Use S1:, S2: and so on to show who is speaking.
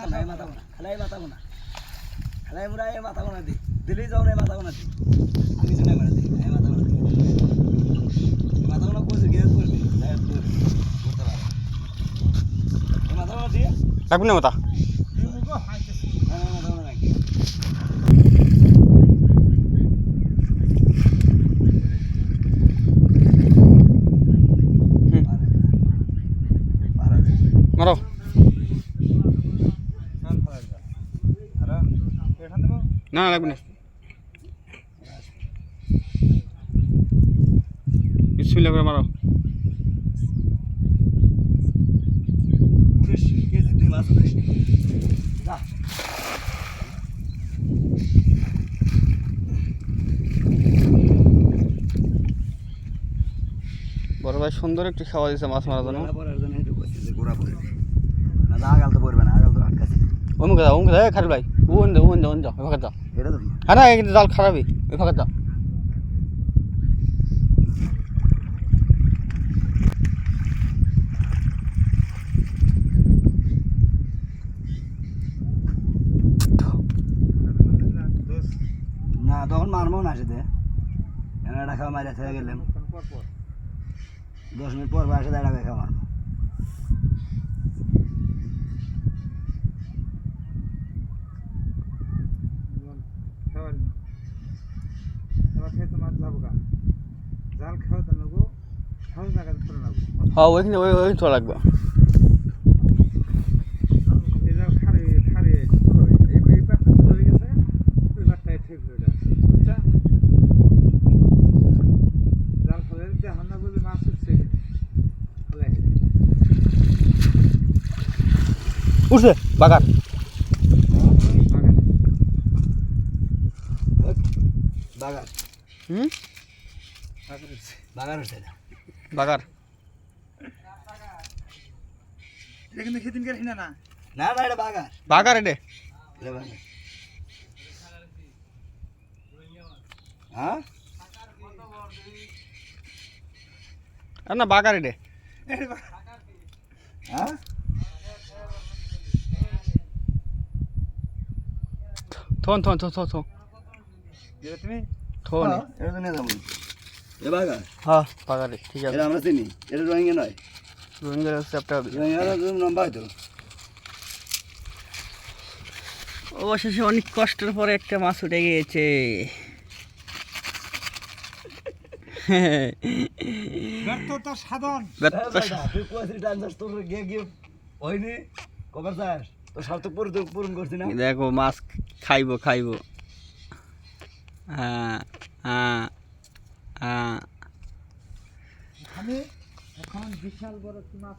S1: খালাই মাথা গোনা খালাই মাথা গোনা খালাই মুরা এ মাথা গোনা দি, দিলি যাও না মাথা গোনা দি। আমি শুনে মারা দি এ মাথা গোনা দি। মাথা গোনা কোসে গেট করবি করতে মাথা গোনা দি।
S2: লাগবে না মাথা
S1: হ্যাঁ মাথা গোনা রাখি পারা যায়
S2: মারো না লাগবে না। মারো। বড় ভাই সুন্দর একটি খাওয়া দিয়েছে মাছ মারার জন্য।
S1: আগাল তো পড়বে না আগাল তো আটকাছে
S2: ওমকে যাও ওমকে যাও খালি ভাই। ওন যাও ওন যাও ওন যাও ওই ফাঁকা
S1: এটা তো
S2: হ্যাঁ না কিন্তু জাল খারাপই ওই ফাঁকা যাও
S1: না তখন মারবো না সেতে এটা খাওয়া মারা থেকে গেলাম দশ মিনিট পর আসে দাঁড়া খাওয়া
S2: হ্যাঁ ওইখানে ওই ওই চলা লাগবে উঠছে বাগার
S1: বাগার
S2: হুম
S1: বাগার হচ্ছে এটা
S2: বাগার
S1: না না। এটা বাগার।
S2: বাগার এটা?
S1: হ্যাঁ?
S2: না বাগার এটে।
S1: হ্যাঁ?
S2: থন থন থন থন থন। থন।
S1: এটা নিয়ে যাব। এ বাগার?
S2: হ্যাঁ বাগারে ঠিক আছে।
S1: এটা আমরা চিনি। এটা নয়।
S2: রোহিঙ্গার চ্যাপ্টার অবশেষে অনেক কষ্টের পরে একটা মাছ উঠে গিয়েছে। দেখো মাছ খাইবো খাইবো। হ্যাঁ হ্যাঁ হ্যাঁ
S3: আমি এখন বিশাল বড় একটি মাছ।